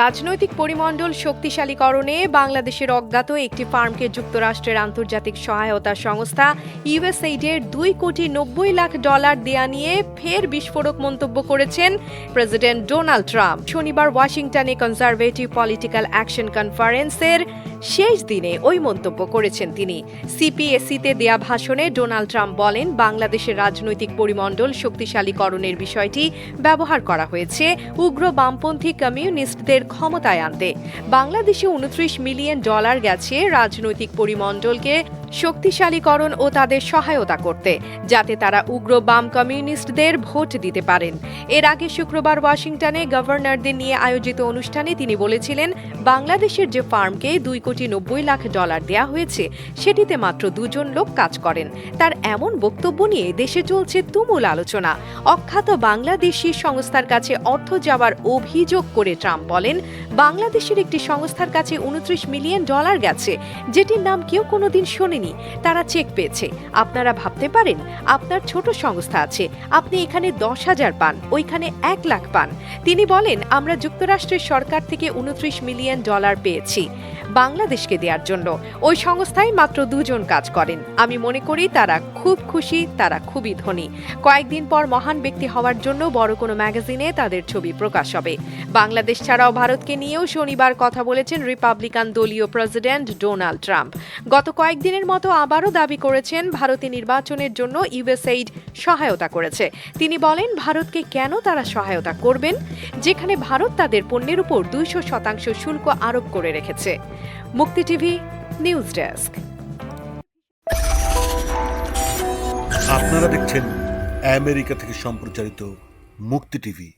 রাজনৈতিক পরিমণ্ডল শক্তিশালীকরণে বাংলাদেশের অজ্ঞাত একটি ফার্মকে যুক্তরাষ্ট্রের আন্তর্জাতিক সহায়তা সংস্থা ইউএসএইডের দুই কোটি নব্বই লাখ ডলার দেয়া নিয়ে ফের বিস্ফোরক মন্তব্য করেছেন প্রেসিডেন্ট ডোনাল্ড ট্রাম্প। শনিবার ওয়াশিংটনে কনজারভেটিভ পলিটিক্যাল অ্যাকশন কনফারেন্সের শেষ দিনে ওই মন্তব্য করেছেন তিনি। সিপিএসিতে দেয়া ভাষণে ডোনাল্ড ট্রাম্প বলেন, বাংলাদেশের রাজনৈতিক পরিমণ্ডল শক্তিশালীকরণের বিষয়টি ব্যবহার করা হয়েছে উগ্র বামপন্থী কমিউনিস্টদের ক্ষমতায় আনতে। বাংলাদেশে উনত্রিশ মিলিয়ন ডলার গেছে রাজনৈতিক পরিমণ্ডলকে শক্তিশালীকরণ ও তাদের সহায়তা করতে, যাতে তারা উগ্র বাম কমিউনিস্টদের ভোট দিতে পারেন। এর আগে শুক্রবার ওয়াশিংটনে গভর্নরদের নিয়ে আয়োজিত অনুষ্ঠানে তিনি বলেছিলেন, বাংলাদেশের যে ফার্মকে দুই কোটি নব্বই লাখ ডলার দেয়া হয়েছে, সেটিতে মাত্র দুজন লোক কাজ করেন। তার এমন বক্তব্য নিয়ে দেশে চলছে তুমুল আলোচনা। অখ্যাত বাংলাদেশি সংস্থার কাছে অর্থ যাওয়ার অভিযোগ করে ট্রাম্প বলেন, বাংলাদেশের একটি সংস্থার কাছে উনত্রিশ মিলিয়ন ডলার গেছে, যেটির নাম কেউ কোনোদিন শোনেনি। তারা চেক পেয়েছে। আপনারা ভাবতে পারেন, আপনার ছোট সংস্থা আছে, আপনি এখানে দশ হাজার পান, ওইখানে এক লাখ পান। তিনি বলেন, আমরা যুক্তরাষ্ট্রের সরকার থেকে উনত্রিশ মিলিয়ন ডলার পেয়েছি, বাংলাদেশকে দেওয়ার জন্য। ওই সংস্থায় মাত্র দুজন কাজ করেন। আমি মনে করি তারা খুব খুশি, তারা খুবই ধনী। কয়েকদিন পর মহান ব্যক্তি হওয়ার জন্য বড় কোনো ম্যাগাজিনে তাদের ছবি প্রকাশ হবে। বাংলাদেশ ছাড়াও ভারতকে নিয়েও শনিবার কথা বলেছেন রিপাবলিকান দলীয় প্রেসিডেন্ট ডোনাল্ড ট্রাম্প। গত কয়েকদিনের মতো আবারও দাবি করেছেন ভারতে নির্বাচনের জন্য ইউএসএইড সহায়তা করেছে। তিনি বলেন, ভারতকে কেন তারা সহায়তা করবেন? যেখানে ভারত তাদের পণ্যের উপর দুইশো শতাংশ শুল্ক আরোপ করে রেখেছে। মুক্তি টিভি, নিউজ ডেস্ক। আপনারা দেখছেন আমেরিকা থেকে সম্প্রচারিত মুক্তি টিভি।